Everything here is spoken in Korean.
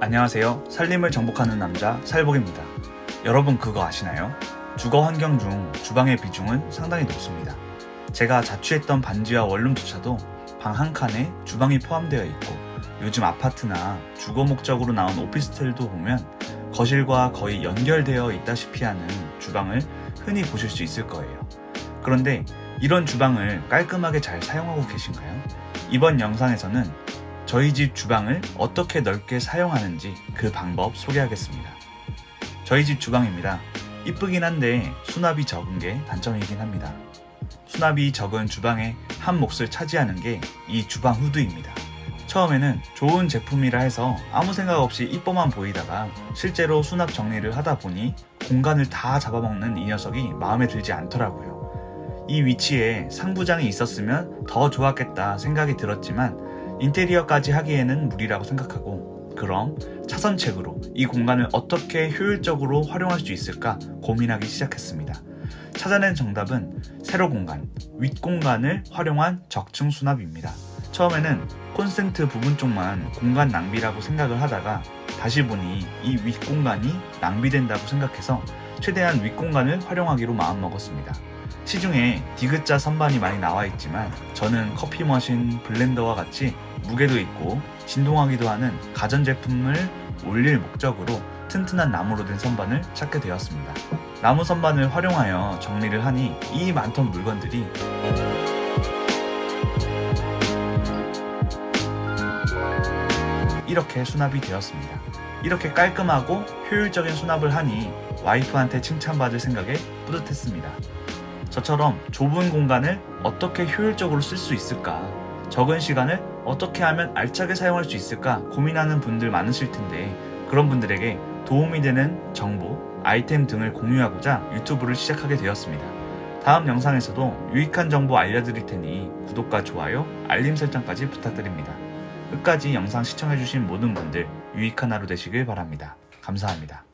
안녕하세요. 살림을 정복하는 남자 살복입니다. 여러분 그거 아시나요? 주거 환경 중 주방의 비중은 상당히 높습니다. 제가 자취했던 반지하 원룸조차도 방 한 칸에 주방이 포함되어 있고 요즘 아파트나 주거 목적으로 나온 오피스텔도 보면 거실과 거의 연결되어 있다시피 하는 주방을 흔히 보실 수 있을 거예요. 그런데 이런 주방을 깔끔하게 잘 사용하고 계신가요? 이번 영상에서는 저희 집 주방을 어떻게 넓게 사용하는지 그 방법 소개하겠습니다. 저희 집 주방입니다. 이쁘긴 한데 수납이 적은 게 단점이긴 합니다. 수납이 적은 주방의 한 몫을 차지하는 게 이 주방 후드입니다. 처음에는 좋은 제품이라 해서 아무 생각 없이 이뻐만 보이다가 실제로 수납 정리를 하다 보니 공간을 다 잡아먹는 이 녀석이 마음에 들지 않더라고요. 이 위치에 상부장이 있었으면 더 좋았겠다 생각이 들었지만 인테리어까지 하기에는 무리라고 생각하고 그럼 차선책으로 이 공간을 어떻게 효율적으로 활용할 수 있을까 고민하기 시작했습니다. 찾아낸 정답은 세로 공간, 윗 공간을 활용한 적층 수납입니다. 처음에는 콘센트 부분 쪽만 공간 낭비라고 생각을 하다가 다시 보니 이 윗 공간이 낭비된다고 생각해서 최대한 윗 공간을 활용하기로 마음먹었습니다. 시중에 디귿자 선반이 많이 나와 있지만 저는 커피 머신, 블렌더와 같이 무게도 있고 진동하기도 하는 가전제품을 올릴 목적으로 튼튼한 나무로 된 선반을 찾게 되었습니다. 나무 선반을 활용하여 정리를 하니 이 많던 물건들이 이렇게 수납이 되었습니다. 이렇게 깔끔하고 효율적인 수납을 하니 와이프한테 칭찬받을 생각에 뿌듯했습니다. 저처럼 좁은 공간을 어떻게 효율적으로 쓸 수 있을까? 적은 시간을 어떻게 하면 알차게 사용할 수 있을까 고민하는 분들 많으실 텐데 그런 분들에게 도움이 되는 정보, 아이템 등을 공유하고자 유튜브를 시작하게 되었습니다. 다음 영상에서도 유익한 정보 알려드릴 테니 구독과 좋아요, 알림 설정까지 부탁드립니다. 끝까지 영상 시청해주신 모든 분들 유익한 하루 되시길 바랍니다. 감사합니다.